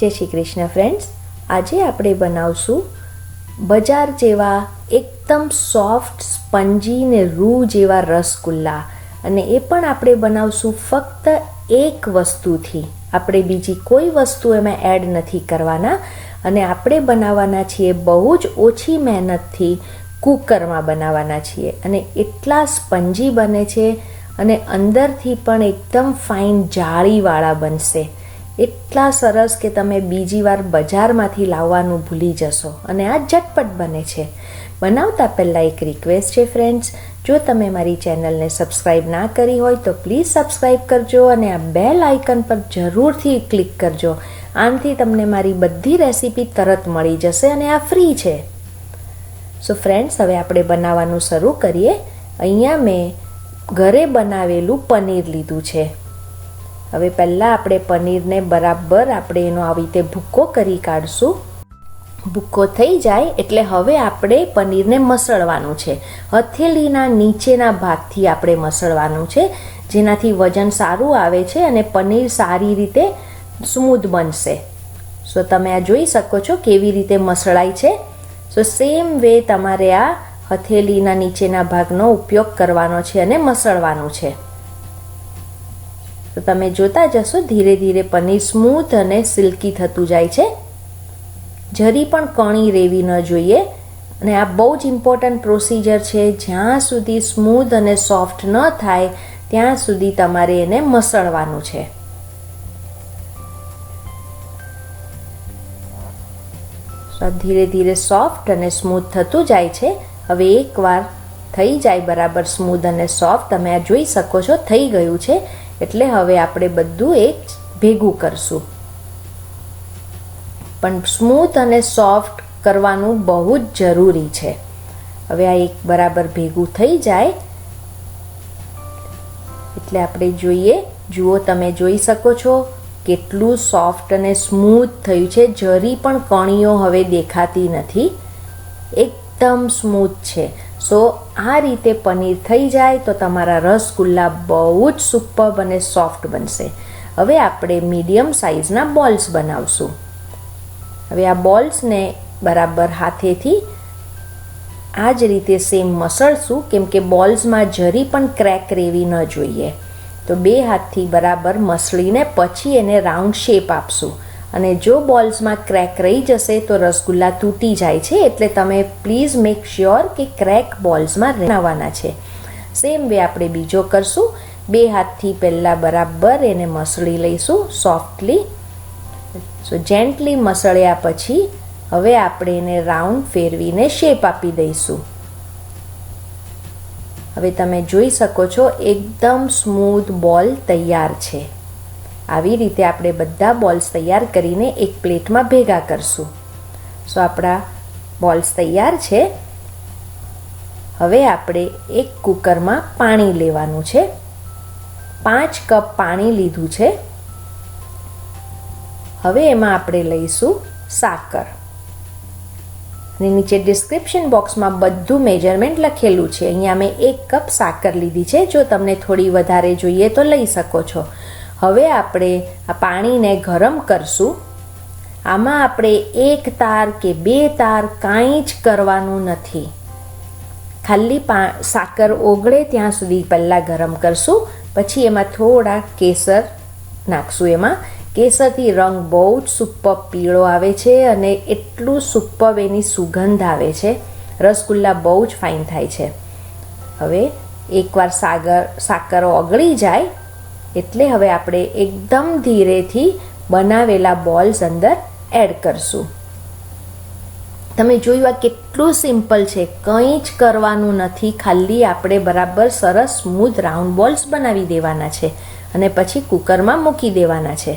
જય શ્રી કૃષ્ણ ફ્રેન્ડ્સ આજે આપણે બનાવશું બજાર જેવા એકદમ સોફ્ટ સ્પંજી ને રૂ જેવા રસગુલ્લા. અને એ પણ આપણે બનાવશું ફક્ત એક વસ્તુથી. આપણે બીજી કોઈ વસ્તુ એમાં એડ નથી કરવાના. અને આપણે બનાવવાના છીએ બહુ જ ઓછી મહેનતથી કુકરમાં બનાવવાના છીએ. અને એટલા સ્પંજી બને છે અને અંદરથી પણ એકદમ ફાઇન જાળીવાળા બનશે. એટલા સરસ કે તમે બીજી વાર બજારમાંથી લાવવાનું ભૂલી જશો અને આ ઝટપટ બને છે. બનાવતા પહેલાં એક રિક્વેસ્ટ છે ફ્રેન્ડ્સ જો તમે મારી ચેનલને સબસ્ક્રાઈબ ના કરી હોય તો પ્લીઝ સબસ્ક્રાઈબ કરજો અને આ બેલ આઇકન પર જરૂરથી ક્લિક કરજો. આનાથી તમને મારી બધી રેસીપી તરત મળી જશે અને આ ફ્રી છે. સો ફ્રેન્ડ્સ હવે આપણે બનાવવાનું શરૂ કરીએ. અહીંયા મેં ઘરે બનાવેલું પનીર લીધું છે. હવે પહેલાં આપણે પનીરને બરાબર આપણે એનો આવી રીતે ભૂક્કો કરી કાઢશું. ભૂક્કો થઈ જાય એટલે હવે આપણે પનીરને મસળવાનું છે. હથેળીના નીચેના ભાગથી આપણે મસળવાનું છે, જેનાથી વજન સારું આવે છે અને પનીર સારી રીતે સ્મૂધ બનશે. સો તમે આ જોઈ શકો છો કેવી રીતે મસળાય છે. સો સેમ વે તમારે આ હથેળીના નીચેના ભાગનો ઉપયોગ કરવાનો છે અને મસળવાનું છે. તો તમે જોતા જશો, ધીરે ધીરે પનીર સ્મૂથ અને સિલ્કી થતું જાય છે. જરી પણ કણી રેવી ન જોઈએ. અને આ બહુ જ ઇમ્પોર્ટન્ટ પ્રોસિજર છે. જ્યાં સુધી સ્મૂથ અને સોફ્ટ ન થાય, ત્યાં સુધી તમારે એને મસળવાનું છે. ધીરે ધીરે સોફ્ટ અને સ્મૂથ થતું જાય છે. હવે એકવાર થઈ જાય બરાબર સ્મૂથ અને સોફ્ટ તમે આ જોઈ શકો છો, થઈ ગયું છે. એટલે હવે આપણે બધું એક ભેગું કરશું. પણ સ્મૂથ અને સોફ્ટ કરવાનું બહુ જ જરૂરી છે. હવે આ એક બરાબર ભેગું થઈ જાય. એટલે આપણે જોઈએ, જુઓ તમે જોઈ શકો છો કેટલું સોફ્ટ અને સ્મૂથ થયું છે. જરી પણ કણીઓ હવે દેખાતી નથી. એકદમ સ્મૂથ છે. સો આ રીતે પનીર થઈ જાય તો તમારા રસગુલ્લા બહુ જ સુપર અને સોફ્ટ બનશે. હવે આપણે મીડિયમ સાઇઝના બોલ્સ બનાવશું. હવે આ બોલ્સને બરાબર હાથેથી આ જ રીતે સેમ મસળશું, કેમ કે બોલ્સમાં જરી પણ ક્રેક રહેવી ન જોઈએ. તો બે હાથથી બરાબર મસળીને પછી એને રાઉન્ડ શેપ આપશું. અને જો બોલ્સમાં ક્રેક રહી જશે તો રસગુલ્લા તૂટી જાય છે, એટલે તમે પ્લીઝ મેક શ્યોર કે ક્રેક બોલ્સમાં રહેવાના છે. સેમ વે આપણે બીજો કરશું. બે હાથથી પહેલાં બરાબર એને મસળી લઈશું સોફ્ટલી સો જેન્ટલી મસળ્યા પછી હવે આપણે એને રાઉન્ડ ફેરવીને શેપ આપી દઈશું. હવે તમે જોઈ શકો છો, એકદમ સ્મૂથ બોલ તૈયાર છે. આવી રીતે આપણે બધા બોલ્સ તૈયાર કરીને એક પ્લેટમાં ભેગા કરશું. સો, આપણા બોલ્સ તૈયાર છે. હવે આપણે એક કુકરમાં પાણી લેવાનું છે. પાંચ કપ પાણી લીધું છે. હવે એમાં આપણે લઈશું સાકર. અને નીચે ડિસ્ક્રિપ્શન બોક્સમાં બધું મેજરમેન્ટ લખેલું છે. અહીંયા મેં એક કપ સાકર લીધી છે. જો તમને થોડી વધારે જોઈએ તો લઈ શકો છો. હવે આપણે આ પાણીને ગરમ કરશું. આમાં આપણે એક તાર કે બે તાર કાંઈ જ કરવાનું નથી. ખાલી પા, સાકર ઓગળે ત્યાં સુધી પહેલાં ગરમ કરશું. પછી એમાં થોડા કેસર નાખશું એમાં. કેસરથી રંગ બહુ જ સુપર પીળો આવે છે અને એટલું સુપર એની સુગંધ આવે છે. રસગુલ્લા બહુ જ ફાઇન થાય છે. હવે એકવાર સાગર, સાકર ઓગળી જાય એટલે હવે આપણે એકદમ ધીરેથી બનાવેલા બોલ્સ અંદર એડ કરશું. તમે જોયું આ કેટલું સિમ્પલ છે, કંઈ જ કરવાનું નથી, ખાલી આપણે બરાબર સરસ સ્મૂથ રાઉન્ડ બોલ્સ બનાવી દેવાના છે અને પછી કુકરમાં મૂકી દેવાના છે.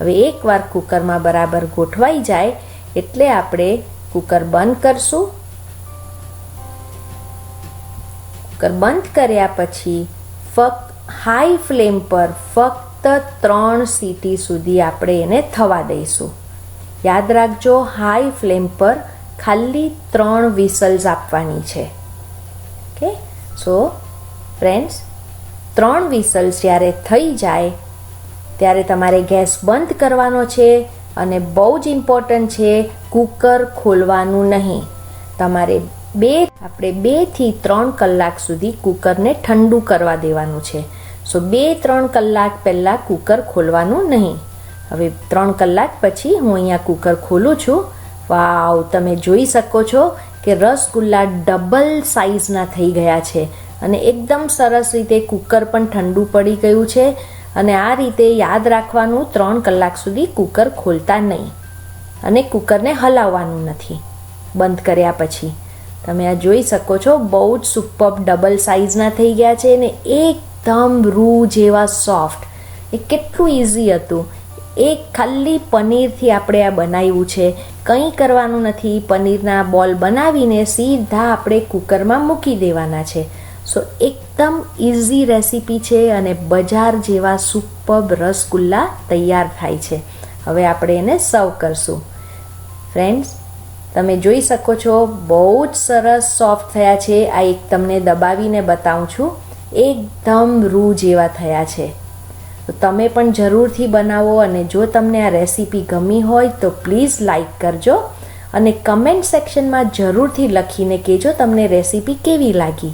હવે એકવાર કુકરમાં બરાબર ગોઠવાઈ જાય, એટલે આપણે કુકર બંધ કરશું. કુકર બંધ કર્યા પછી ફક્ત હાઈ ફ્લેમ પર ફક્ત ત્રણ સીટી સુધી આપણે એને થવા દઈશું. યાદ રાખજો, હાઈ ફ્લેમ પર ખાલી ત્રણ વિસલ્સ આપવાની છે. ઓકે સો ફ્રેન્ડ્સ ત્રણ વિસલ્સ જ્યારે થઈ જાય, ત્યારે તમારે ગેસ બંધ કરવાનો છે અને બહુ જ ઇમ્પોર્ટન્ટ છે, કુકર ખોલવાનું નહીં. તમારે બે, આપણે બેથી ત્રણ કલાક સુધી કુકરને ઠંડુ કરવા દેવાનું છે. સો બે, ત્રણ કલાક પહેલાં કૂકર ખોલવાનું નહીં. હવે ત્રણ કલાક પછી હું અહીંયા કૂકર ખોલું છું. વાવ, તમે જોઈ શકો છો કે રસગુલ્લા ડબલ સાઇઝના થઈ ગયા છે અને એકદમ સરસ રીતે કૂકર પણ ઠંડુ પડી ગયું છે અને આ રીતે યાદ રાખવાનું ત્રણ કલાક સુધી કૂકર ખોલતા નહીં અને કૂકરને હલાવવાનું નથી. બંધ કર્યા પછી. તમે આ જોઈ શકો છો, બહુ જ સુપર ડબલ સાઇઝના થઈ ગયા છે અને એકદમ રૂ જેવા સોફ્ટ એ કેટલું ઇઝી હતું. એ ખાલી પનીરથી આપણે આ બનાવ્યું છે. કંઈ કરવાનું નથી. પનીરના બોલ બનાવીને સીધા આપણે કુકરમાં મૂકી દેવાના છે. સો એકદમ ઇઝી રેસીપી છે અને બજાર જેવા સુપર રસગુલ્લા તૈયાર થાય છે. હવે આપણે એને સર્વ કરશું. ફ્રેન્ડ્સ તમે જોઈ શકો છો, બહુ જ સરસ સોફ્ટ થયા છે. આ એક તમને દબાવીને બતાવું છું. એકદમ રૂ જેવા થયા છે. તો તમે પણ જરૂરથી બનાવો અને જો તમને આ રેસીપી ગમી હોય તો પ્લીઝ લાઈક કરજો અને કમેન્ટ સેક્શનમાં જરૂરથી લખીને કહેજો તમને રેસીપી કેવી લાગી.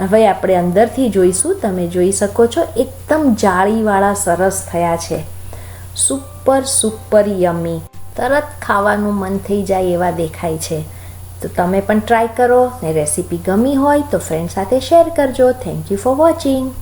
હવે આપણે અંદરથી જોઈશું, તમે જોઈ શકો છો એકદમ જાળીવાળા સરસ થયા છે. Super super yummy. તરત ખાવાનું મન થઈ જાય એવા દેખાય છે. તો તમે પણ ટ્રાય કરો ને રેસીપી ગમી હોય તો ફ્રેન્ડ સાથે શેર કરજો. Thank you for watching